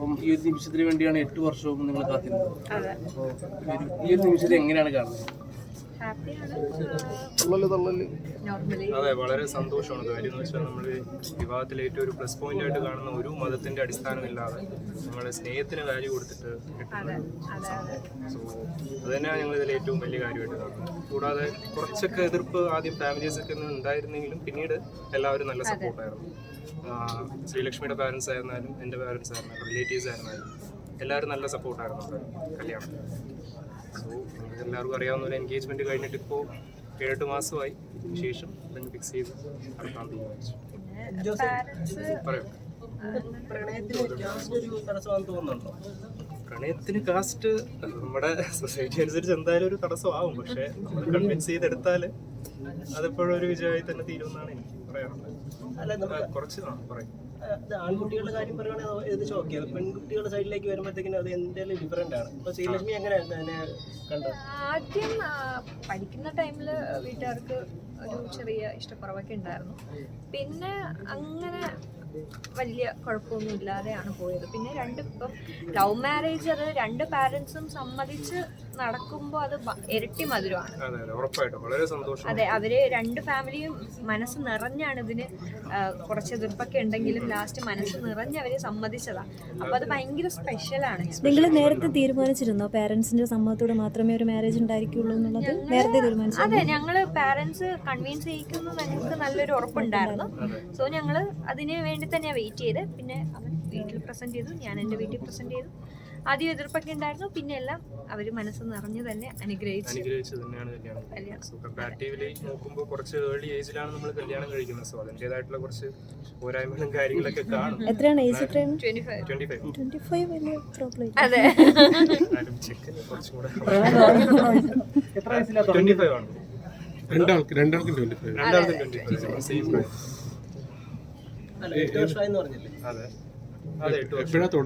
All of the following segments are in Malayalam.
അപ്പം ഈ ഒരു നിമിഷത്തിന് വേണ്ടിയാണ് എട്ട് വർഷവും നിങ്ങൾ കാത്തിരുന്നത്. അതെ. അപ്പോൾ ഈ ഒരു നിമിഷത്തെ എങ്ങനെയാണ് കാണുന്നത്? അതെ വളരെ സന്തോഷമാണ്. കാര്യം എന്ന് വെച്ചാൽ നമ്മൾ വിവാഹത്തിൽ ഏറ്റവും ഒരു പ്ലസ് പോയിന്റ് ആയിട്ട് കാണുന്ന ഒരു മതത്തിന്റെ അടിസ്ഥാനമില്ലാതെ നമ്മളെ സ്നേഹത്തിന് വാല്യൂ കൊടുത്തിട്ട് അതെ അതെ അതെ. സോ അത് തന്നെയാണ് ഞങ്ങൾ ഇതിൽ ഏറ്റവും വലിയ കാര്യമായിട്ട് കാണുന്നത്. കൂടാതെ കുറച്ചൊക്കെ എതിർപ്പ് ആദ്യം ഫാമിലീസ് ഒക്കെ ഉണ്ടായിരുന്നെങ്കിലും പിന്നീട് എല്ലാവരും നല്ല സപ്പോർട്ടായിരുന്നു ശ്രീലക്ഷ്മിയുടെ പാരൻസ് ആയിരുന്നാലും എന്റെ പാരൻസ് ആയിരുന്നാലും റിലേറ്റീവ്സ് ആയിരുന്നാലും എല്ലാവരും നല്ല സപ്പോർട്ടായിരുന്നു നമ്മുടെ കല്യാണം സോ നിങ്ങൾക്ക് എല്ലാവർക്കും അറിയാവുന്ന ഒരു എൻഗേജ്മെന്റ് കഴിഞ്ഞിട്ട് ഇപ്പോൾ ഏഴെട്ട് മാസമായി. ശേഷം അതിന് ഫിക്സ് ചെയ്ത് നടത്താൻ തീരുമാനിച്ചു. പറയൂ. പ്രണയത്തിന് കാസ്റ്റ് നമ്മുടെ സൊസൈറ്റി അനുസരിച്ച് എന്തായാലും ഒരു തടസ്സമാവും. പക്ഷെ കൺവിൻസ് ചെയ്തെടുത്താൽ അതെപ്പോഴും ഒരു വിജയമായി തന്നെ തീരുമെന്നാണ് എനിക്ക് പറയാനുള്ളത്. കുറച്ച് പറയും. അത് ആൺകുട്ടികളുടെ കാര്യം പറയുകയാണെങ്കിൽ ഏകദേശം ഓക്കെ പെൺകുട്ടികളുടെ സൈഡിലേക്ക് വരുമ്പോഴത്തേക്കിനും അത് എന്തെങ്കിലും ഡിഫറെന്റ് ആണ്. ഇപ്പൊ ശ്രീലക്ഷ്മി എങ്ങനെയായിരുന്നു അതിനെ കണ്ടത്? ആദ്യം പഠിക്കുന്ന ടൈമിൽ വീട്ടുകാർക്ക് ഒരു ചെറിയ ഇഷ്ടക്കുറവൊക്കെ ഉണ്ടായിരുന്നു. പിന്നെ അങ്ങനെ വലിയ കുഴപ്പമൊന്നും ഇല്ലാതെയാണ് പോയത്. പിന്നെ രണ്ട് ഇപ്പം ലവ് മാരേജ് അത് രണ്ട് പാരൻസും സമ്മതിച്ച് നടക്കുമ്പോൾ അത് ഇരട്ടി മധുരമാണ്. അതെ അതെ വളരെ സന്തോഷം. അതെ അവർ രണ്ട് ഫാമിലിയും മനസ്സ് നിറഞ്ഞാണ് ഇതിന് കുറച്ച് എതിർപ്പൊക്കെ ഉണ്ടെങ്കിലും ലാസ്റ്റ് മനസ്സ് നിറഞ്ഞ് അവർ സമ്മതിച്ചതാ. അപ്പൊ അത് ഭയങ്കര സ്പെഷ്യലാണ് നിങ്ങൾ നേരത്തെ തീരുമാനിച്ചിരുന്നോ? പാരന്റ്സിന്റെ സമ്മതത്തോടെ മാത്രമേ ഒരു മാരേജ് ഉണ്ടായിരിക്കുള്ളൂ എന്നുള്ളത്? നേരത്തെ തീരുമാനിച്ചു? അതെ ഞങ്ങൾ പാരന്റ്സ് കൺവീൻസ് ചെയ്യിക്കുന്നു ഞങ്ങൾക്ക് നല്ലൊരു ഉറപ്പുണ്ടായിരുന്നു. സോ ഞങ്ങൾ അതിന് വേണ്ടി തന്നെയാണ് വെയിറ്റ് ചെയ്ത് പിന്നെ അവൻ വീട്ടിൽ പ്രസന്റ് ചെയ്തു ഞാൻ എന്റെ വീട്ടിൽ പ്രസന്റ് ചെയ്തു. ആദ്യം എതിർപ്പൊക്കെ ഉണ്ടായിരുന്നു. പിന്നെ എല്ലാം അവർ മനസ്സ് നിറഞ്ഞു തന്നെ അനുഗ്രഹിച്ചു. അനുഗ്രഹിച്ചു തന്നെയാണ് കല്യാണം. കല്യാണം. സോ കമ്പാരിറ്റീവ്ലി നോക്കുമ്പോൾ കുറച്ച് ഏർലി ഏജിലാണ് നമ്മൾ കല്യാണം കഴിക്കുന്നത്. സോ അതിന്റെതായിട്ടുള്ള കുറച്ച് പോരായ്മകളും കാര്യങ്ങളൊക്കെ കാണും. എത്രയാണ് ഏജ് അതെ. രണ്ടാൾക്ക് രണ്ടാൾക്കും twenty five twenty five same അല്ല എട്ട് വർഷമായി എന്ന് പറഞ്ഞില്ലേ അതെ അതെ എട്ട് വർഷം എപ്പോഴാ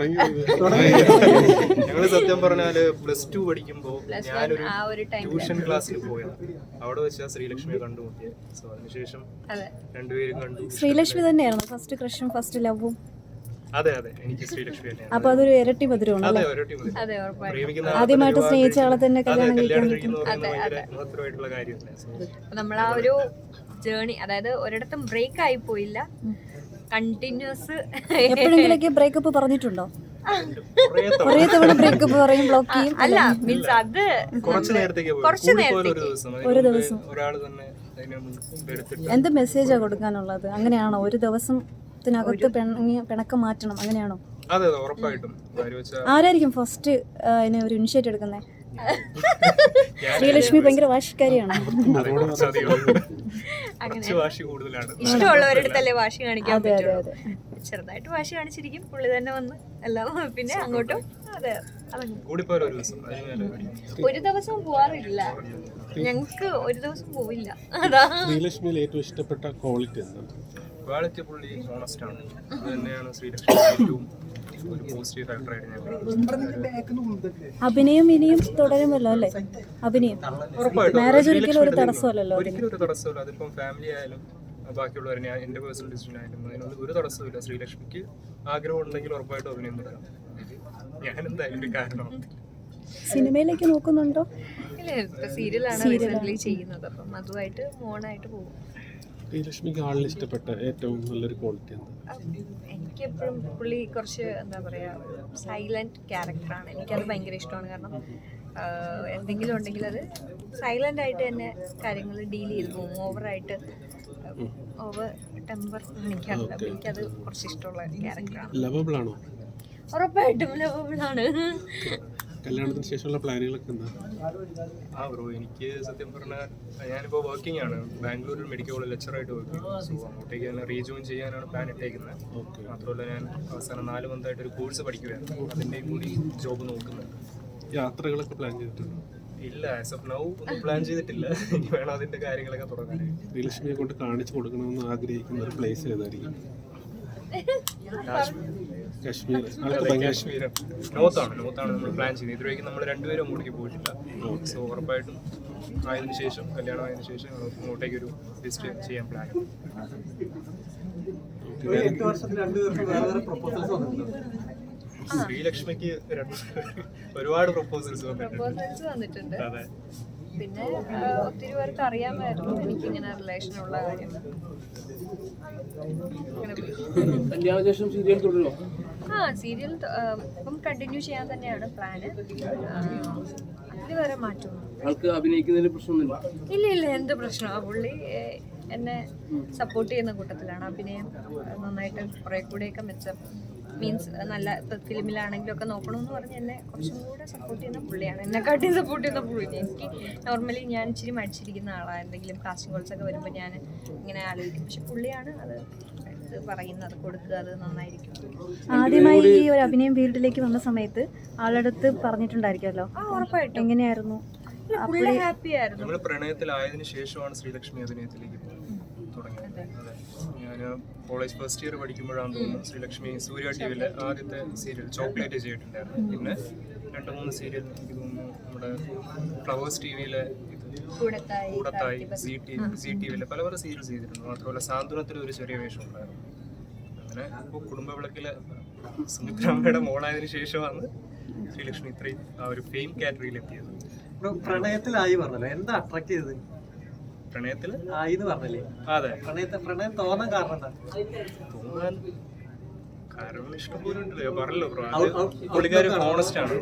ഞങ്ങൾ സത്യം പറഞ്ഞാൽ പ്ലസ് ടു പഠിക്കുമ്പോ ഞാനൊരു ഒരു ട്യൂഷൻ ക്ലാസ്സിൽ പോയത്. അവിടെ വെച്ചാ ശ്രീലക്ഷ്മിയെ കണ്ടുമുട്ടിയത് സോ അതിനുശേഷം അതെ. രണ്ടുപേരും കണ്ടു. ശ്രീലക്ഷ്മി തന്നെയാണോ ഫസ്റ്റ് ക്രഷും ഫസ്റ്റ് ലവും അതെ അതെ. എനിക്ക് ശ്രീലക്ഷ്മി തന്നെയാണ്. അപ്പൊ അതൊരു ഇരട്ടി മധുരമാണ് ആദ്യമായിട്ട് സ്നേഹിച്ച ആളെ തന്നെ കല്യാണം കഴിക്കാൻ നമ്മൾ ആ ഒരു ജേണി അതായത് ഒരിടത്തും ബ്രേക്ക് ആയി പോയില്ല. കണ്ടിന്യൂസ് എപ്പോഴെങ്കിലൊക്കെ ബ്രേക്കപ്പ് പറഞ്ഞിട്ടുണ്ടോ? കുറേ തവണ കുറേ തവണ ബ്രേക്കപ്പ് പറയും ബ്ലോക്ക് ചെയ്യും അല്ല മീൻസ് അത് കുറച്ച് നേരത്തേക്ക് കുറച്ച് നേരത്തേക്ക്. ദിവസം ഒരു ദിവസം. ഒരാൾ തന്നെ എന്ത് മെസ്സേജാ കൊടുക്കാനുള്ളത്? അങ്ങനെയാണോ? ഒരു ദിവസത്തിനകത്ത് പിണങ്ങി പിണക്കം മാറ്റണം അങ്ങനെയാണോ? അതെ അതെ ഉറപ്പായിട്ടും. ആരായിരിക്കും ഫസ്റ്റ് അതിനെ ഒരു ഇനിഷ്യേറ്റ് എടുക്കുന്നത് ശ്രീലക്ഷ്മി ഭയങ്കര വാശിക്കാരിയാണ്. ഇഷ്ടമുള്ളവരടുത്തല്ലേ വാശി കാണിക്കാൻ പറ്റുള്ളൂ? ചെറുതായിട്ട് വാശി കാണിച്ചിരിക്കും. പുള്ളി തന്നെ വന്ന് എല്ലാം പിന്നെ അങ്ങോട്ടും അതെ ഒരു ദിവസം പോവാറില്ല. ഞങ്ങക്ക് ഒരു ദിവസം പോവില്ല. അതാ. ശ്രീലക്ഷ്മിയിൽ ഏറ്റവും ഇഷ്ടപ്പെട്ട ക്വാളിറ്റി എന്താണ്? ക്വാളിറ്റി പുള്ളി ഓണസ്റ്റ് ആണ്. അത് തന്നെയാണ് ശ്രീലക്ഷ്മി ഏറ്റവും അഭിനയം ഇനിയും തുടരുമല്ലോ അല്ലേ? അഭിനയം. ഉറപ്പായിട്ടും. മാരേജ് ഒരിക്കലും ഒരു തടസ്സമല്ലോ തടസ്സമല്ലല്ലോ ഒരിക്കലും ഒരു തടസ്സമില്ല അതിപ്പം ഫാമിലി ആയാലും ബാക്കിയുള്ളവർ ഞാൻ എന്റെ പേഴ്സണൽ ഡിസിഷൻ ആയാലും അതിനൊന്നും ഒരു തടസ്സമില്ല ശ്രീലക്ഷ്മിക്ക് ആഗ്രഹം ഉണ്ടെങ്കിൽ ഉറപ്പായിട്ടും അഭിനയം തുടരാം. ഞാൻ എന്തായാലും ഒരു കാരണം. സിനിമയിലേക്ക് നോക്കുന്നുണ്ടോ? ഇല്ല സീരിയലാണ് റീസെന്റ് ചെയ്യുന്നത്. അപ്പം അതുമായിട്ട് മോണായിട്ട് പോകും. ശ്രീലക്ഷ്മിക്ക് ആളിന് ഇഷ്ടപ്പെട്ട ഏറ്റവും നല്ലൊരു ക്വാളിറ്റി എനിക്ക് എപ്പോഴും പുള്ളി കുറച്ച് എന്താ പറയുക സൈലന്റ് ക്യാരക്ടറാണ് എനിക്കത് ഭയങ്കര ഇഷ്ടമാണ്. കാരണം എന്തെങ്കിലും ഉണ്ടെങ്കിൽ അത് സൈലന്റ് ആയിട്ട് തന്നെ കാര്യങ്ങൾ ഡീൽ ചെയ്ത് പോകും. ഓവറായിട്ട് ഓവർ ടെമ്പർ എനിക്കറിയില്ല. എനിക്കത് കുറച്ച് ഇഷ്ടമുള്ള ക്യാരക്ടറാണ് ലവബിൾ ആണോ? ഉറപ്പായിട്ടും ലവബിളാണ് കല്യാണത്തിന് ശേഷമുള്ള പ്ലാനുകളൊക്കെ എന്താ? ആ ബ്രോ എനിക്ക് സത്യം പറഞ്ഞാൽ ഞാനിപ്പോൾ വർക്കിംഗ് ആണ്. ബാംഗ്ലൂരിൽ മെഡിക്കൽ കോളേജ് ലെക്ചറായിട്ട് വർക്ക് ചെയ്യും. സോ അങ്ങോട്ടേക്ക് തന്നെ റീജോയിൻ ചെയ്യാനാണ് പ്ലാൻ ഇട്ടേക്കുന്നത്. ഓക്കെ മാത്രമല്ല ഞാൻ അവസാനം നാല് മന്തായിട്ട് ഒരു കോഴ്സ് പഠിക്കുകയാണ് അതിന്റെയും കൂടി ജോബ് നോക്കുന്നുണ്ട്. യാത്രകളൊക്കെ പ്ലാൻ ചെയ്തിട്ടുണ്ട്? ഇല്ല ആസ് ഓഫ് നൗ ഒന്നും പ്ലാൻ ചെയ്തിട്ടില്ല. ഇനി വേണം അതിന്റെ കാര്യങ്ങളൊക്കെ തുടങ്ങാനായിട്ട്. ശ്രീലക്ഷ്മിയെ കൊണ്ട് കാണിച്ചു കൊടുക്കണമെന്ന് ആഗ്രഹിക്കുന്ന ഒരു പ്ലേസ് ഏതായിരിക്കും? കാശ്മീർ. നോർത്താണ് നോർത്താണ് നമ്മൾ പ്ലാൻ ചെയ്യുന്നത് ഇതുവരെയ്ക്കും നമ്മൾ രണ്ടുപേരും അങ്ങോട്ടേക്ക് പോയിട്ടില്ല. സോ ഉറപ്പായിട്ടും ആയതിനു ശേഷം കല്യാണം ആയതിനു ശേഷം ഞങ്ങൾ അങ്ങോട്ടേക്ക് ഒരു വിസിറ്റ് ചെയ്യാൻ പ്ലാൻ ശ്രീലക്ഷ്മിക്ക് രണ്ട് ഒരുപാട് പ്രപ്പോസൽസ് വന്നിട്ടുണ്ട്. പ്രപ്പോസൽസ് വന്നിട്ടുണ്ട്. അതെ. പിന്നെ ഒത്തിരി പേർക്ക് അറിയാമായിരുന്നു എനിക്ക് ഇങ്ങനെ റിലേഷൻ ഉള്ള കാര്യം. കല്യാണ ശേഷം സീരിയൽ തുടരുമോ ആ സീരിയൽ ഇപ്പം കണ്ടിന്യൂ ചെയ്യാൻ തന്നെയാണ് പ്ലാന് അതിൽ വേറെ മാറ്റമൊന്നും ആൾക്ക് അഭിനയിക്കുന്നതിൽ പ്രശ്നമൊന്നുമില്ല. ഇല്ല ഇല്ല എന്ത് പ്രശ്നം ആ പുള്ളി ഏഹ്, എന്നെ സപ്പോർട്ട് ചെയ്യുന്ന കൂട്ടത്തിലാണ്. അഭിനയം ഏഹ്, നന്നായിട്ട് കുറെ കൂടെയൊക്കെ മെച്ചം മീൻസ് നല്ല ഇപ്പം ഫിലിമിലാണെങ്കിലും ഒക്കെ നോക്കണമെന്ന് പറഞ്ഞ് എന്നെ കുറച്ചും കൂടെ സപ്പോർട്ട് ചെയ്യുന്ന പുള്ളിയാണ്. എന്നെക്കാട്ടിയും സപ്പോർട്ട് ചെയ്യുന്ന പുള്ളി. എനിക്ക് നോർമലി ഞാൻ ഇച്ചിരി മടിച്ചിരിക്കുന്ന ആളാണ് എന്തെങ്കിലും കാസ്റ്റിംഗ് കോൾസ് ഒക്കെ വരുമ്പോൾ ഞാൻ ഇങ്ങനെ ആലോചിക്കും. പക്ഷെ പുള്ളിയാണ് അത് പറയുന്നത് കൊടുക്കുക അത് നന്നായിരിക്കും. ആദ്യമായി ഈ ഒരു അഭിനയം ഫീൽഡിലേക്ക് വന്ന സമയത്ത് ആളടുത്ത് പറഞ്ഞിട്ടുണ്ടായിരിക്കുമല്ലോ. ആ ഉറപ്പായിട്ടും. എങ്ങനെയായിരുന്നു? ഇല്ല, ഹാപ്പി ആയിരുന്നു. നമ്മൾ പ്രണയത്തിലായതിനു ശേഷമാണ് ശ്രീലക്ഷ്മി അഭിനയത്തിലേക്ക് തുടങ്ങിയത്. ഞാൻ കോളേജ് ഫസ്റ്റ് ഇയർ പഠിക്കുമ്പോഴാണ് തോന്നുന്നു ശ്രീലക്ഷ്മി സൂര്യ ടി വിയിലെ ആദ്യത്തെ സീരിയൽ ചോക്ലേറ്റ് ചെയ്തിട്ടുണ്ടായിരുന്നു പിന്നെ രണ്ട് മൂന്ന് സീരിയൽ എനിക്ക് തോന്നുന്നു നമ്മുടെ ഫ്ലവേഴ്സ് ടി വിയിലെ Koodathayi C T C T വിയിലെ പല പല സീരിയൽസ് ചെയ്തിരുന്നു മാത്രമല്ല സാന്ത്വനത്തിൽ ഒരു ചെറിയ വേഷം ഉണ്ടായിരുന്നു അങ്ങനെ ഇപ്പോൾ കുടുംബ വിളക്കിലെ സുമിത്രാമ്മയുടെ മോളായതിനു ശേഷമാണ് ശ്രീലക്ഷ്മി ഇത്രയും ആ ഒരു ഫെയിം കാറ്റഗറിയിൽ എത്തിയത്. പ്രണയത്തിലായി പറഞ്ഞല്ലോ. എന്താ അട്രാക്ട് ചെയ്തത്? പ്രണയത്തിൽ ആയി എന്ന് പറഞ്ഞല്ലേ? അതെ. പ്രണയത്തെ പ്രണയം തോന്നാൻ കാരണം എന്താ? തോന്നാൻ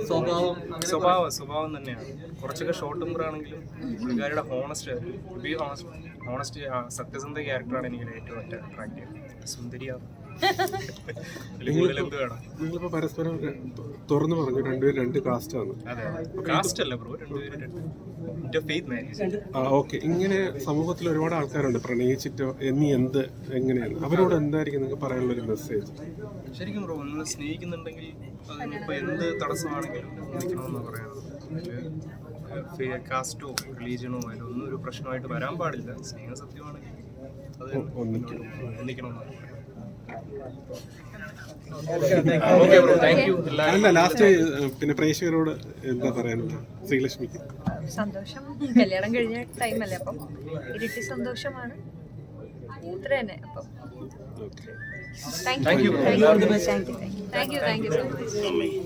സ്വഭാവം സ്വഭാവം സ്വഭാവം തന്നെയാണ്. കുറച്ചൊക്കെ ഷോർട്ട് ടെമ്പർ ആണെങ്കിലും പുള്ളിക്കാരിയുടെ ഹോണസ്റ്റ് ബി ഹോണസ്റ്റ് ഹോണസ്റ്റ് സത്യസന്ധ ക്യാരക്ടറാണ് എനിക്ക് ഏറ്റവും അട്രാക്ട് ചെയ്യുന്നത് സുന്ദരിയാണ് വേണം? പരസ്പരം തുറന്നു പറഞ്ഞു രണ്ടുപേരും രണ്ട് കാസ്റ്റ് ആണ്. ഓക്കെ ഇങ്ങനെ സമൂഹത്തിൽ ഒരുപാട് ആൾക്കാരുണ്ട് പ്രണയിച്ചിട്ടോ എന്നീ എന്ത് എങ്ങനെയാണ്? അവരോട് എന്തായിരിക്കും നിങ്ങൾക്ക് പറയാനുള്ള ഒരു മെസ്സേജ് ശരിക്കും ബ്രോ നിങ്ങൾ സ്നേഹിക്കുന്നുണ്ടെങ്കിൽ അതിനിപ്പോൾ എന്ത് തടസ്സമാണെങ്കിലും നിൽക്കണമെന്ന് പറയുന്നത് കാസ്റ്റോ റിലീജിയനോ അതിലൊന്നും ഒരു പ്രശ്നമായിട്ട് വരാൻ പാടില്ല. സ്നേഹം സത്യമാണെങ്കിൽ അത് ഒന്നിക്കണം. ഒന്നിക്കണമെന്നാണ് ഓക്കെ ബ്രോ താങ്ക് യു അല്ല ലാസ്റ്റ് പിന്നെ പ്രേക്ഷകരോട് എന്താ പറയാനുള്ളത്? ശ്രീലക്ഷ്മിക്ക്. സന്തോഷം. കല്യാണം കഴിഞ്ഞ ടൈമല്ലേ അപ്പം? ഇരട്ടി സന്തോഷമാണ്. ഇത്ര തന്നെ അപ്പം. Okay thank you thank you thank you thank you so much